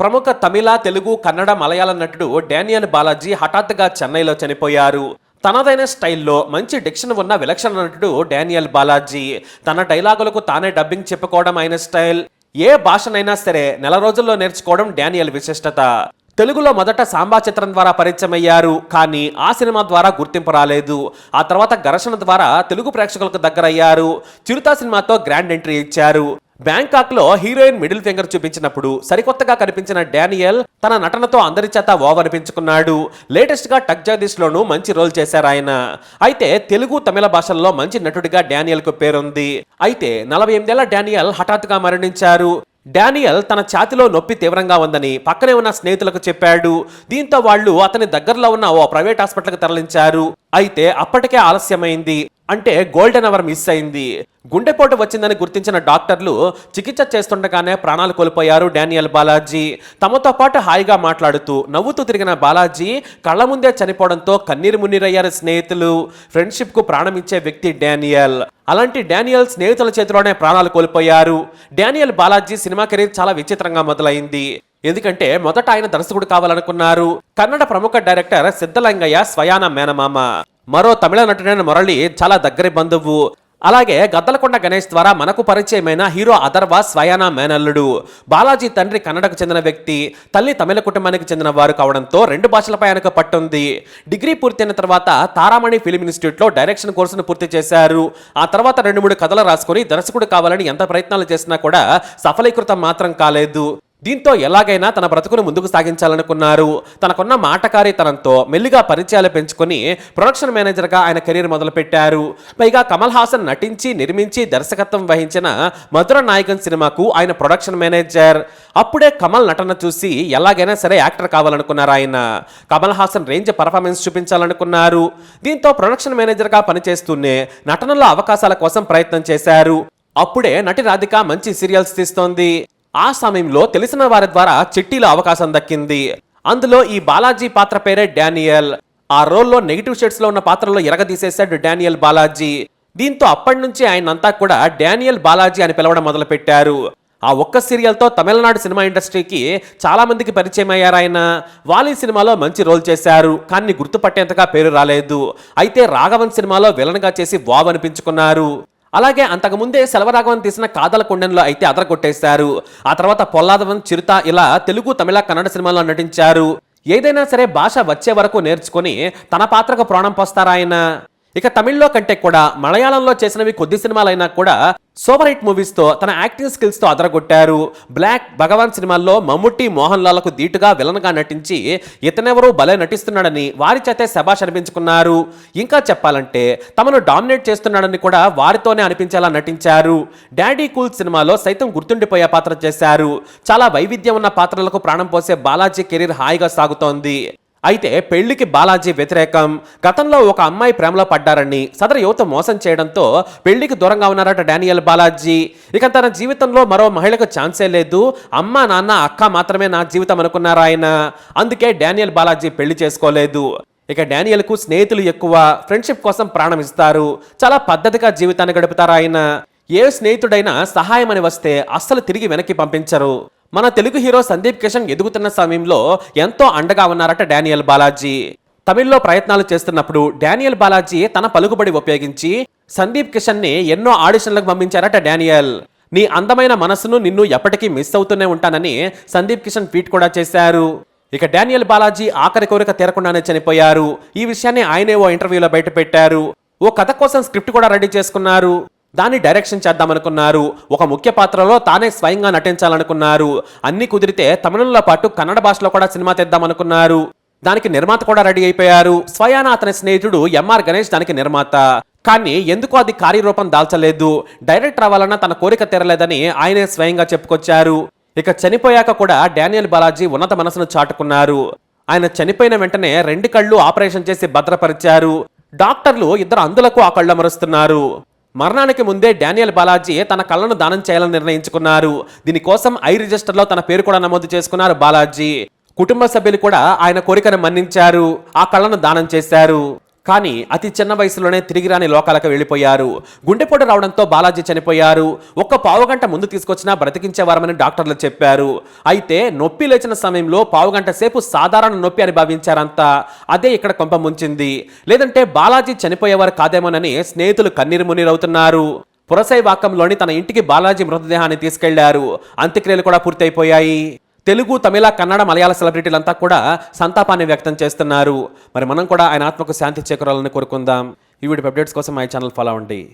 ప్రముఖ తమిళ తెలుగు కన్నడ మలయాళ నటుడు డానియల్ బాలాజీ హఠాత్తుగా చెన్నైలో చనిపోయారు. తనదైన స్టైల్లో మంచి డిక్షన్ ఉన్న విలక్షణ నటుడు డానియల్ బాలాజీ తన డైలాగులకు తానే డబ్బింగ్ చెప్పుకోవడం ఆయన స్టైల్ ఏ భాషనైనా సరే నెల రోజుల్లో నేర్చుకోవడం డానియల్ విశిష్టత. తెలుగులో మొదట సాంబా చిత్రం ద్వారా పరిచయం అయ్యారు కానీ ఆ సినిమా ద్వారా గుర్తింపు రాలేదు. ఆ తర్వాత ఘర్షణ ద్వారా తెలుగు ప్రేక్షకులకు దగ్గరయ్యారు. చిరుత సినిమాతో గ్రాండ్ ఎంట్రీ ఇచ్చారు. బ్యాంకాక్లో హీరోయిన్ మిడిల్ ఫింగర్ చూపించినప్పుడు సరికొత్తగా కనిపించిన డానియల్ తన నటనతో అందరి చేత ఓవనిపించుకున్నాడు అనిపించుకున్నాడు. టక్ జగదీష్లోనూ మంచి రోల్ చేశారు ఆయన. అయితే తెలుగు తమిళ భాషల్లో మంచి నటుడిగా డానియల్కు పేరుంది. అయితే నలభై ఎనిమిదేళ్ళ డానియల్ హఠాత్తుగా మరణించారు. డానియల్ తన ఛాతిలో నొప్పి తీవ్రంగా ఉందని పక్కనే ఉన్న స్నేహితులకు చెప్పాడు. దీంతో వాళ్ళు అతని దగ్గరలో ఉన్న ఓ ప్రైవేట్ హాస్పిటల్కి తరలించారు. అయితే అప్పటికే ఆలస్యమైంది. అంటే గోల్డెన్ అవర్ మిస్ అయింది. గుండెపోటు వచ్చిందని గుర్తించిన డాక్టర్లు చికిత్స చేస్తుండగానే ప్రాణాలు కోల్పోయారు డానియల్ బాలాజీ. తమతో పాటు హాయిగా మాట్లాడుతూ నవ్వుతూ తిరిగిన బాలాజీ కళ్ళ ముందే చనిపోవడంతో కన్నీరు మున్నీరయ్యారు స్నేహితులు. ఫ్రెండ్షిప్కు ప్రాణం ఇచ్చే వ్యక్తి డానియల్. అలాంటి డానియల్ స్నేహితుల చేతిలోనే ప్రాణాలు కోల్పోయారు. డానియల్ బాలాజీ సినిమా కెరీర్ చాలా విచిత్రంగా మొదలైంది. ఎందుకంటే మొదట ఆయన దర్శకుడు కావాలనుకున్నారు. కన్నడ ప్రముఖ డైరెక్టర్ సిద్ధలింగయ్య స్వయాన మేనమామ. మరో తమిళ నటుడైన మురళి చాలా దగ్గరి బంధువు. అలాగే గద్దలకొండ గణేష్ ద్వారా మనకు పరిచయమైన హీరో అదర్వా స్వయానా మేనల్లుడు. బాలాజీ తండ్రి కన్నడకు చెందిన వ్యక్తి తల్లి తమిళ కుటుంబానికి చెందిన వారు కావడంతో రెండు భాషలపై ఆయనకు పట్టుంది. డిగ్రీ పూర్తయిన తర్వాత తారామణి ఫిలిం ఇన్స్టిట్యూట్లో డైరెక్షన్ కోర్సును పూర్తి చేశారు. ఆ తర్వాత రెండు మూడు కథలు రాసుకుని దర్శకుడు కావాలని ఎంత ప్రయత్నాలు చేసినా కూడా సఫలీకృతం మాత్రం కాలేదు. దీంతో ఎలాగైనా తన బ్రతుకును ముందుకు సాగించాలనుకున్నారు. తనకున్న మాటకారితనంతో మెల్లిగా పరిచయాలు పెంచుకొని ప్రొడక్షన్ మేనేజర్గా ఆయన కెరీర్ మొదలుపెట్టారు. పైగా కమల్ హాసన్ నటించి నిర్మించి దర్శకత్వం వహించిన మధుర నాయకన్ సినిమాకు ఆయన ప్రొడక్షన్ మేనేజర్. అప్పుడే కమల్ నటన చూసి ఎలాగైనా సరే యాక్టర్ కావాలనుకున్నారు ఆయన. కమల్ హాసన్ రేంజ్ పర్ఫార్మెన్స్ చూపించాలనుకున్నారు. దీంతో ప్రొడక్షన్ మేనేజర్గా పనిచేస్తూనే నటనలో అవకాశాల కోసం ప్రయత్నం చేశారు. అప్పుడే నటి రాధిక మంచి సీరియల్స్ తీస్తోంది. ఆ సమయంలో తెలిసిన వారి ద్వారా చిట్టీలో అవకాశం దక్కింది. అందులో ఈ బాలాజీ పాత్ర పేరే డానియల్. ఆ రోల్లో నెగిటివ్ షేడ్స్లో ఉన్న పాత్రలో ఎరగదీసేశాడు డానియల్ బాలాజీ. దీంతో అప్పటి నుంచి ఆయన అంతా కూడా డానియల్ బాలాజీ అని పిలవడం మొదలుపెట్టారు. ఆ ఒక్క సీరియల్తో తమిళనాడు సినిమా ఇండస్ట్రీకి చాలా మందికి పరిచయం అయ్యారు ఆయన. వాలి సినిమాలో మంచి రోల్ చేశారు కానీ గుర్తుపట్టేంతగా పేరు రాలేదు. అయితే రాఘవన్ సినిమాలో విలన్గా చేసి వావ్ అనిపించుకున్నారు. అలాగే అంతకుముందే సెలవరాఘవన్ తీసిన కాదల కొండెంలో అయితే అదరగొట్టేశారు. ఆ తర్వాత పొల్లాదవన్ చిరుత ఇలా తెలుగు తమిళ కన్నడ సినిమాల్లో నటించారు. ఏదైనా సరే భాష వచ్చే వరకు నేర్చుకొని తన పాత్రకు ప్రాణం పోస్తారా ఆయన ఇక తమిళ్ళో కంటే కూడా మలయాళంలో చేసినవి కొద్ది సినిమాలైనా కూడా సూపర్ హిట్ మూవీస్తో తన యాక్టింగ్ స్కిల్స్తో అదరగొట్టారు. బ్లాక్ భగవాన్ సినిమాల్లో మమ్ముట్టి మోహన్ లాల్కు ధీటుగా విలన్గా నటించి ఇతనెవరూ భలే నటిస్తున్నాడని వారి చేతే శబాష్ అనిపించుకున్నారు. ఇంకా చెప్పాలంటే తమను డామినేట్ చేస్తున్నాడని కూడా వారితోనే అనిపించేలా నటించారు. డాడీ కూల్ సినిమాలో సైతం గుర్తుండిపోయే పాత్ర చేశారు. చాలా వైవిధ్యం ఉన్న పాత్రలకు ప్రాణం పోసే బాలాజీ కెరీర్ హాయిగా సాగుతోంది. అయితే పెళ్ళికి బాలాజీ వ్యతిరేకం. గతంలో ఒక అమ్మాయి ప్రేమలో పడ్డారని సదరు యువత మోసం చేయడంతో పెళ్ళికి దూరంగా ఉన్నారట డానియల్ బాలాజీ. ఇక తన జీవితంలో మరో మహిళకు ఛాన్సే లేదు. అమ్మ నాన్న అక్క మాత్రమే నా జీవితం అనుకున్నారు ఆయన. అందుకే డానియల్ బాలాజీ పెళ్ళి చేసుకోలేదు. ఇక డానియల్కు స్నేహితులు ఎక్కువ. ఫ్రెండ్షిప్ కోసం ప్రాణం ఇస్తారు. చాలా పద్ధతిగా జీవితాన్ని గడుపుతారు ఆయన. ఏ స్నేహితుడైనా సహాయం అని వస్తే అస్సలు తిరిగి వెనక్కి పంపించరు. మన తెలుగు హీరో సందీప్ కిషన్ ఎదుగుతున్న సమయంలో ఎంతో అండగా ఉన్నారట డానియల్ బాలాజీ. తమిళ్ళో ప్రయత్నాలు చేస్తున్నప్పుడు డానియల్ బాలాజీ తన పలుకుబడి ఉపయోగించి సందీప్ కిషన్ని ఎన్నో ఆడిషన్లకు పంపించారట డానియల్. నీ అందమైన మనసును నిన్ను ఎప్పటికీ మిస్ అవుతూనే ఉంటానని సందీప్ కిషన్ ట్వీట్ కూడా చేశారు. ఇక డానియల్ బాలాజీ ఆఖరి కోరిక తీరకుండానే చనిపోయారు. ఈ విషయాన్ని ఆయనే ఓ ఇంటర్వ్యూలో బయటపెట్టారు. ఓ కథ కోసం స్క్రిప్ట్ కూడా రెడీ చేసుకున్నారు. దాన్ని డైరెక్షన్ చేద్దామనుకున్నారు. ఒక ముఖ్య పాత్రలో తానే స్వయంగా నటించాలనుకున్నారు. అన్ని కుదిరితే తమిళంలో పాటు కన్నడ భాషలో కూడా సినిమా తెద్దామనుకున్నారు. దానికి నిర్మాత కూడా రెడీ అయిపోయారు. స్వయాన అతని స్నేహితుడు ఎంఆర్ గణేష్ దానికి నిర్మాత. కానీ ఎందుకు అది కార్యరూపం దాల్చలేదు. డైరెక్టర్ అవ్వాలన్న తన కోరిక తీరలేదని ఆయనే స్వయంగా చెప్పుకొచ్చారు. ఇక చనిపోయాక కూడా డానియల్ బాలాజీ ఉన్నత మనసును చాటుకున్నారు. ఆయన చనిపోయిన వెంటనే రెండు కళ్ళు ఆపరేషన్ చేసి భద్రపరిచారు. డాక్టర్లు ఇద్దరు అందులకు ఆ కళ్ళు అమరుస్తున్నారు మరణానికి ముందే డానియల్ బాలాజీ తన కళ్ళను దానం చేయాలని నిర్ణయించుకున్నారు. దీనికోసం ఐ రిజిస్టర్లో తన పేరు కూడా నమోదు చేసుకున్నారు బాలాజీ. కుటుంబ సభ్యులు కూడా ఆయన కోరికను మన్నించారు. ఆ కళ్ళను దానం చేశారు. కానీ అతి చిన్న వయసులోనే తిరిగి రాని లోకాలకు వెళ్ళిపోయారు. గుండెపోటు రావడంతో బాలాజీ చనిపోయారు. ఒక్క పావుగంట ముందు తీసుకొచ్చినా బ్రతికించేవారమని డాక్టర్లు చెప్పారు. అయితే నొప్పి లేచిన సమయంలో పావుగంట సేపు సాధారణ నొప్పి అని భావించారంతా అదే ఇక్కడ కొంప ముంచింది. లేదంటే బాలాజీ చనిపోయేవారు కాదేమోనని స్నేహితులు కన్నీరు మున్నీరవుతున్నారు. పురసైవాకంలోని తన ఇంటికి బాలాజీ మృతదేహాన్ని తీసుకెళ్ళారు. అంత్యక్రియలు కూడా పూర్తయిపోయాయి. తెలుగు తమిళ కన్నడ మలయాళ సెలబ్రిటీలంతా కూడా సంతాపాన్ని వ్యక్తం చేస్తున్నారు. మరి మనం కూడా ఆయన ఆత్మకు శాంతి చేకూరాలని కోరుకుందాం. ఈ వీడియో అప్డేట్స్ కోసం మా ఛానల్ ఫాలో అవ్వండి.